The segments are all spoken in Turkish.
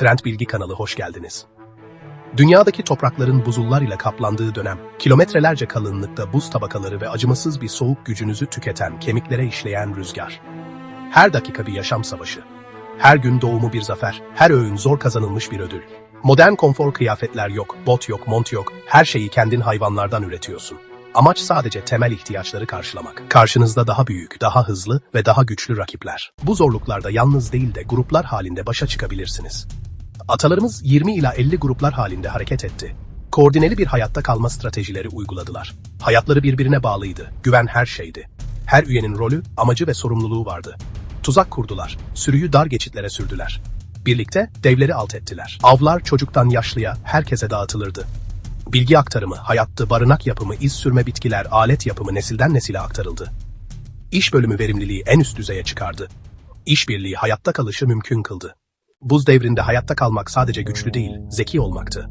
Trend Bilgi kanalı hoş geldiniz. Dünyadaki toprakların buzullar ile kaplandığı dönem, kilometrelerce kalınlıkta buz tabakaları ve acımasız bir soğuk gücünüzü tüketen, kemiklere işleyen rüzgar. Her dakika bir yaşam savaşı. Her gün doğumu bir zafer, her öğün zor kazanılmış bir ödül. Modern konfor kıyafetler yok, bot yok, mont yok, her şeyi kendin hayvanlardan üretiyorsun. Amaç sadece temel ihtiyaçları karşılamak. Karşınızda daha büyük, daha hızlı ve daha güçlü rakipler. Bu zorluklarda yalnız değil de gruplar halinde başa çıkabilirsiniz. Atalarımız 20 ila 50 gruplar halinde hareket etti. Koordineli bir hayatta kalma stratejileri uyguladılar. Hayatları birbirine bağlıydı, güven her şeydi. Her üyenin rolü, amacı ve sorumluluğu vardı. Tuzak kurdular, sürüyü dar geçitlere sürdüler. Birlikte devleri alt ettiler. Avlar çocuktan yaşlıya, herkese dağıtılırdı. Bilgi aktarımı, hayattı, barınak yapımı, iz sürme bitkiler, alet yapımı nesilden nesile aktarıldı. İş bölümü verimliliği en üst düzeye çıkardı. İşbirliği hayatta kalışı mümkün kıldı. Buz devrinde hayatta kalmak sadece güçlü değil, zeki olmaktı.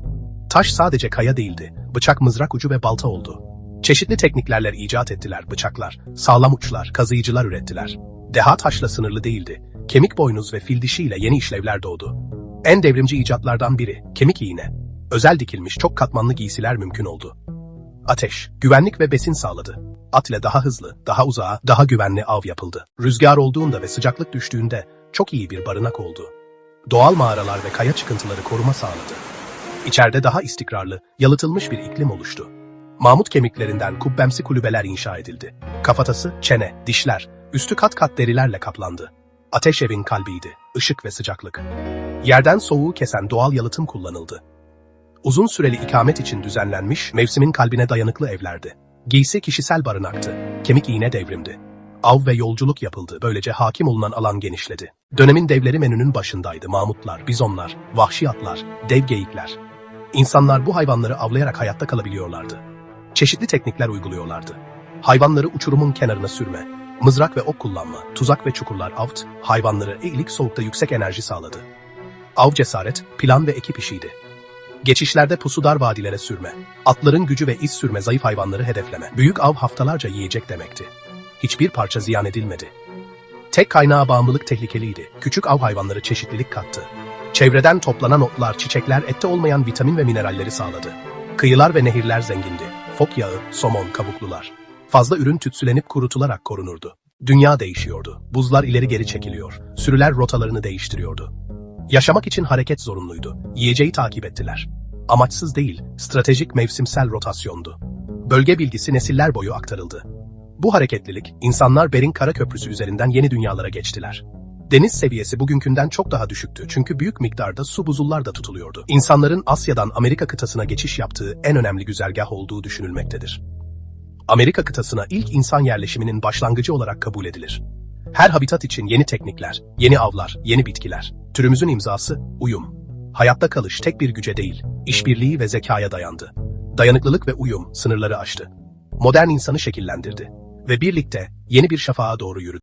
Taş sadece kaya değildi, bıçak mızrak ucu ve balta oldu. Çeşitli tekniklerle icat ettiler bıçaklar, sağlam uçlar, kazıyıcılar ürettiler. Deha taşla sınırlı değildi. Kemik boynuz ve fil dişiyle yeni işlevler doğdu. En devrimci icatlardan biri, kemik iğne. Özel dikilmiş çok katmanlı giysiler mümkün oldu. Ateş, güvenlik ve besin sağladı. At ile daha hızlı, daha uzağa, daha güvenli av yapıldı. Rüzgar olduğunda ve sıcaklık düştüğünde çok iyi bir barınak oldu. Doğal mağaralar ve kaya çıkıntıları koruma sağladı. İçeride daha istikrarlı, yalıtılmış bir iklim oluştu. Mamut kemiklerinden kubbemsi kulübeler inşa edildi. Kafatası, çene, dişler, üstü kat kat derilerle kaplandı. Ateş evin kalbiydi, ışık ve sıcaklık. Yerden soğuğu kesen doğal yalıtım kullanıldı. Uzun süreli ikamet için düzenlenmiş, mevsimin kalbine dayanıklı evlerdi. Giysi kişisel barınaktı, kemik iğne devrimdi. Av ve yolculuk yapıldı, böylece hakim olunan alan genişledi. Dönemin devleri menünün başındaydı, mamutlar, bizonlar, vahşi atlar, dev geyikler. İnsanlar bu hayvanları avlayarak hayatta kalabiliyorlardı. Çeşitli teknikler uyguluyorlardı. Hayvanları uçurumun kenarına sürme, mızrak ve ok kullanma, tuzak ve çukurlar avt, hayvanları iyilik soğukta yüksek enerji sağladı. Av cesaret, plan ve ekip işiydi. Geçişlerde pusu dar vadilere sürme, atların gücü ve iz sürme zayıf hayvanları hedefleme, büyük av haftalarca yiyecek demekti. Hiçbir parça ziyan edilmedi. Tek kaynağa bağımlılık tehlikeliydi. Küçük av hayvanları çeşitlilik kattı. Çevreden toplanan otlar, çiçekler ette olmayan vitamin ve mineralleri sağladı. Kıyılar ve nehirler zengindi. Fok yağı, somon, kabuklular. Fazla ürün tütsülenip kurutularak korunurdu. Dünya değişiyordu. Buzlar ileri geri çekiliyor. Sürüler rotalarını değiştiriyordu. Yaşamak için hareket zorunluydu. Yiyeceği takip ettiler. Amaçsız değil, stratejik mevsimsel rotasyondu. Bölge bilgisi nesiller boyu aktarıldı. Bu hareketlilik, insanlar Bering Kara Köprüsü üzerinden yeni dünyalara geçtiler. Deniz seviyesi bugünkünden çok daha düşüktü çünkü büyük miktarda su buzullar da tutuluyordu. İnsanların Asya'dan Amerika kıtasına geçiş yaptığı en önemli güzergah olduğu düşünülmektedir. Amerika kıtasına ilk insan yerleşiminin başlangıcı olarak kabul edilir. Her habitat için yeni teknikler, yeni avlar, yeni bitkiler. Türümüzün imzası, uyum. Hayatta kalış tek bir güce değil, işbirliği ve zekaya dayandı. Dayanıklılık ve uyum sınırları aştı. Modern insanı şekillendirdi. Ve birlikte yeni bir şafağa doğru yürüdü.